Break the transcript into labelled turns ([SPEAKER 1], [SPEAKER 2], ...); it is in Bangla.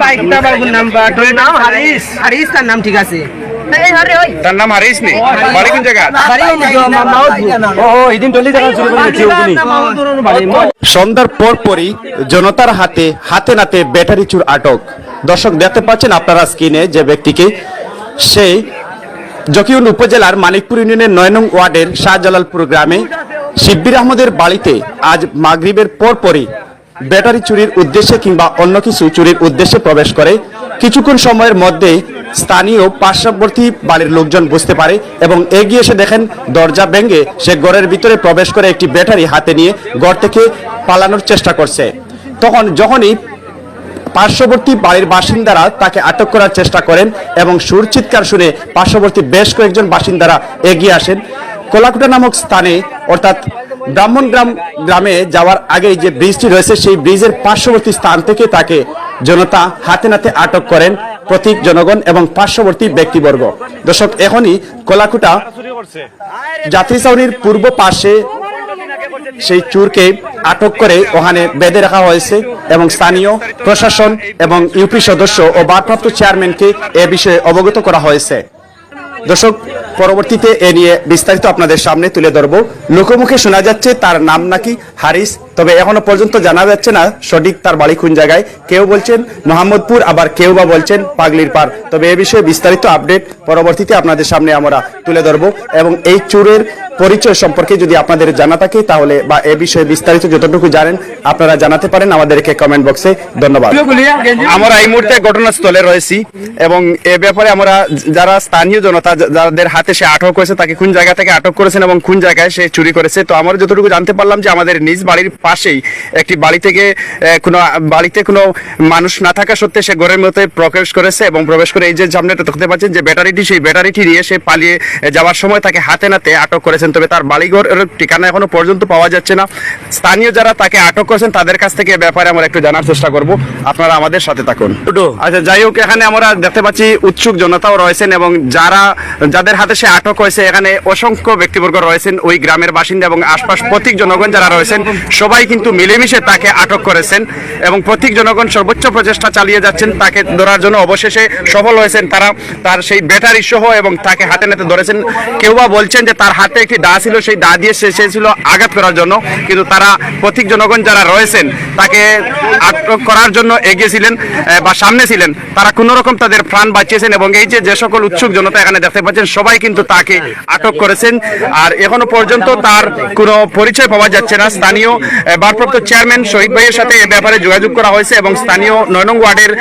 [SPEAKER 1] বাইকটা বাবুর নাম নাম হারিস? হারিস তার নাম ঠিক আছে।
[SPEAKER 2] তার নাম হারিস নি? বাড়ি কোন জায়গা?
[SPEAKER 3] সন্ধ্যার পর পরই জনতার হাতে হাতে নাতে ব্যাটারি চুর আটক। দর্শক দেখতে পাচ্ছেন আপনারা স্ক্রিনে যে ব্যক্তিকে সেই জকিউল উপজেলার মানিকপুর ইউনিয়নের নয় নং ওয়ার্ডের শাহজালালপুর গ্রামে শিব্বির আহমদের বাড়িতে আজ মাগরিবের পর পরই ব্যাটারি চুরির উদ্দেশ্যে কিংবা অন্য কিছু চুরির উদ্দেশ্যে প্রবেশ করে, কিছুক্ষণ সময়ের মধ্যে স্থানীয় পার্শ্ববর্তী বাড়ির লোকজন বুঝতে পারে এবং এগিয়ে এসে দেখেন দরজা ভেঙে সে ঘরের ভিতরে প্রবেশ করে একটি ব্যাটারি হাতে নিয়ে ঘর থেকে পালানোর চেষ্টা করছে। তখন যখনই পার্শ্ববর্তী বাড়ির বাসিন্দারা তাকে আটক করার চেষ্টা করেন এবং সুর চিৎকার শুনে পার্শ্ববর্তী বেশ কয়েকজন বাসিন্দারা এগিয়ে আসেন। কোলাকুটা নামক স্থানে, অর্থাৎ ব্রাহ্মণগ্রাম গ্রামে যাওয়ার আগেই যে ব্রিজটি রয়েছে, সেই ব্রিজের পার্শ্ববর্তী স্থান থেকে তাকে জনতা হাতে নাতে আটক করেন প্রতীক জনগণ এবং পার্শ্ববর্তী ব্যক্তিবর্গ। দর্শক, এখনই কোলাকুটা যাত্রী ছাউনির পূর্ব পাশে সেই চুরকে আটক করে ওখানে বেঁধে রাখা হয়েছে এবং স্থানীয় প্রশাসন এবং ইউপি সদস্য ও ভারপ্রাপ্ত চেয়ারম্যানকে এ বিষয়ে অবগত করা হয়েছে। দর্শক, পরবর্তীতে এ নিয়ে বিস্তারিত আপনাদের সামনে তুলে ধরবো। লোকমুখে শোনা যাচ্ছে তার নাম নাকি হারিস তবে এখনও পর্যন্ত জানা যাচ্ছে না সঠিক তার বাড়ি কোন জায়গায়। কেউ বলছেন মোহাম্মদপুর আবার কেউ বা বলছেন পাগলির পার তবে এ বিষয়ে বিস্তারিত আপডেট পরবর্তীতে আপনাদের সামনে আমরা তুলে ধরবো এবং এই চুরের পরিচয় সম্পর্কে যদি আপনাদের জানা থাকে তাহলে বা এ বিষয়ে বিস্তারিত যতটুকু জানেন আপনারা জানাতে পারেন আমাদেরকে কমেন্ট বক্সে। ধন্যবাদ।
[SPEAKER 2] আমরা এই মুহূর্তে ঘটনাস্থলে রয়েছি এবং এ ব্যাপারে আমরা যারা স্থানীয় জনতা যাদের হাতে সে আটক হয়েছে তাকে কোন জায়গা থেকে আটক করেছেন এবং কোন জায়গায় সে চুরি করেছে তো আমরা যতটুকু জানতে পারলাম যে আমাদের নিজ বাড়ির পাশেই একটি বাড়ি থেকে কোনো বাড়িতে কোনো মানুষ না থাকা সত্ত্বে সে ঘরের মধ্যে প্রবেশ করেছে এবং প্রবেশ করে এই যে সামনে দেখতে পাচ্ছেন যে ব্যাটারিটি সেই ব্যাটারিটি নিয়ে সে পালিয়ে যাওয়ার সময় তাকে হাতে নাতে আটক করেছেন। তবে তার বাড়িঘরের ঠিকানা এখনও পর্যন্ত পাওয়া যাচ্ছে না। স্থানীয় যারা তাকে আটক করেছেন তাদের কাছ থেকে ব্যাপারে আমরা একটু জানার চেষ্টা করব। আপনারা আমাদের সাথে থাকুন। আচ্ছা যাই হোক এখানে আমরা দেখতে পাচ্ছি উৎসুক জনতাও রয়েছেন এবং যারা যাদের হাতে সে আটক হয়েছে এখানে অসংখ্য ব্যক্তিবর্গ রয়েছেন। ওই গ্রামের বাসিন্দা এবং আশপাশ প্রত্যেক জনগণ যারা রয়েছেন সবাই কিন্তু মিলেমিশে তাকে আটক করেছেন এবং প্রত্যেক জনগণ সর্বোচ্চ প্রচেষ্টা চালিয়ে যাচ্ছেন তাকে ধরার জন্য। অবশেষে সফল হয়েছেন তারা, তার সেই ব্যাটারি সহ এবং তাকে হাতে নাতে ধরেছেন। কেউ বা বলছেন যে তার হাতে একটি দা ছিল, সেই দা দিয়ে সে ছিল আঘাত করার জন্য। কিন্তু তারা প্রত্যেক জনগণ যারা রয়েছেন, তাকে আটক করার জন্য এগিয়েছিলেন বা সামনে ছিলেন। তারা কোনো রকম তাদের প্রাণ বাঁচিয়েছেন এবং এই যে যে সকল উৎসুক জনতা এখানে দেখতে পাচ্ছেন, সবাই কিন্তু তাকে আটক করেছেন। আর এখনও পর্যন্ত তার কোনো পরিচয় পাওয়া যাচ্ছে না। স্থানীয় ভারপ্রাপ্ত চেয়ারম্যান শহীদ ভাইয়ের সাথে এ ব্যাপারে যোগাযোগ করা হয়েছে এবং স্থানীয় নয় নং ওয়ার্ডের